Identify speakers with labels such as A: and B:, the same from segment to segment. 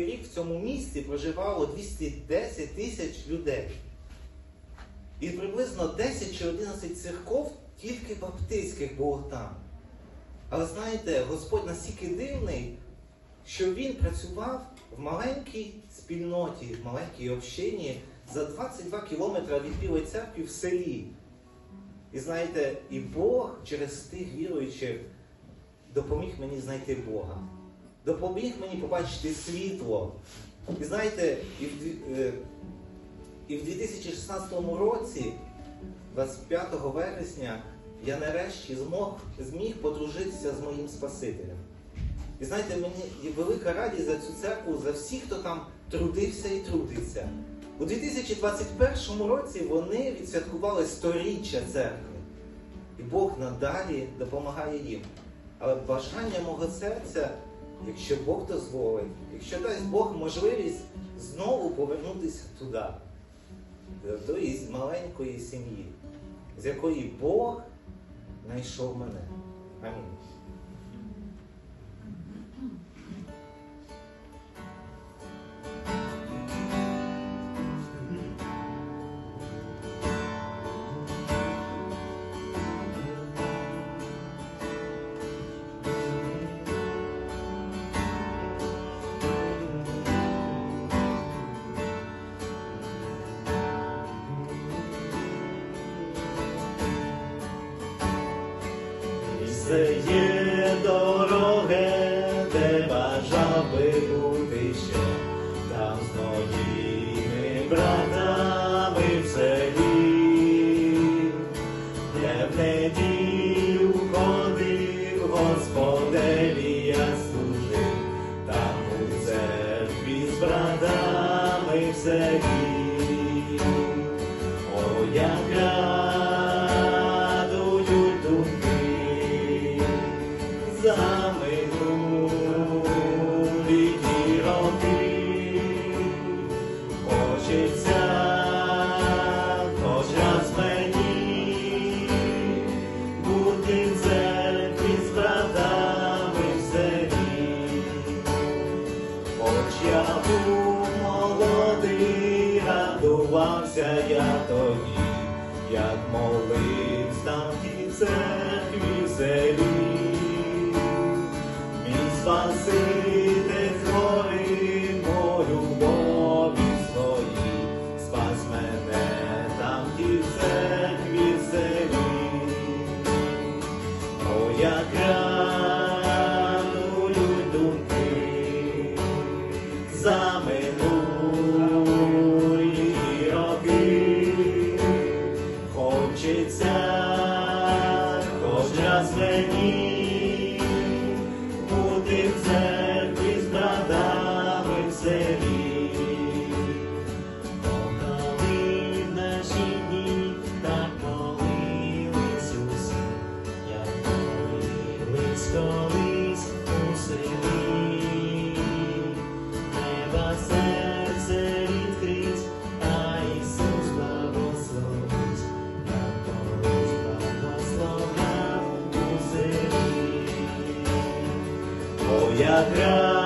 A: рік в цьому місті проживало 210 тисяч людей. І приблизно 10 чи 11 церков тільки баптистських було там. Але знаєте, Господь настільки дивний, що він працював в маленькій спільноті, в маленькій общині за 22 кілометри від Білої церкви в селі. І знаєте, і Бог через тих віруючих допоміг мені знайти Бога. Допоміг мені побачити світло. І знаєте, і в, е, і в 2016 році, 25 вересня, я нарешті змог, зміг подружитися з моїм Спасителем. І знаєте, мені велика радість за цю церкву, за всіх, хто там трудився і трудиться. У 2021 році вони відсвяткували сторіччя церкви. І Бог надалі допомагає їм. Але бажання мого серця, якщо Бог дозволить, якщо дасть Бог можливість знову повернутися туди, до тої маленької сім'ї, з якої Бог знайшов мене. Амінь.
B: Це є радувався я тоді, як молився Хоч раз О,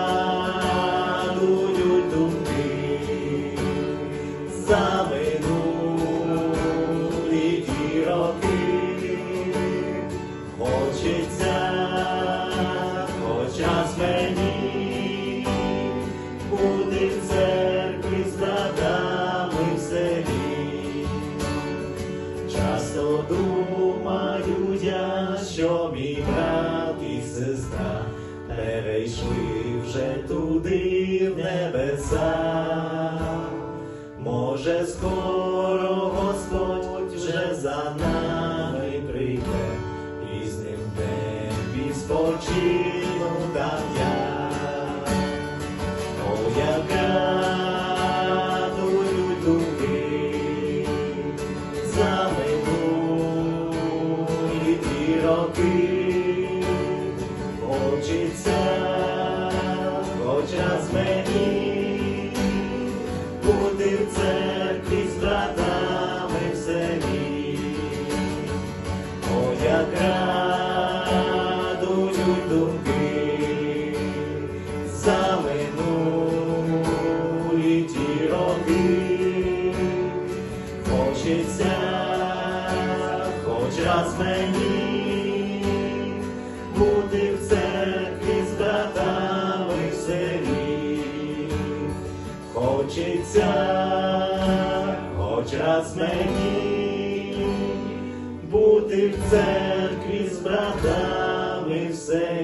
B: перейшли вже туди в небеса. Може, скоро Господь вже за нами прийде, і з ним небі спочину там я. О, як радують думки Хочеться хоч раз мені бути в церкві з братами в селі, хочеться хоч раз мені бути в церкві з братами в.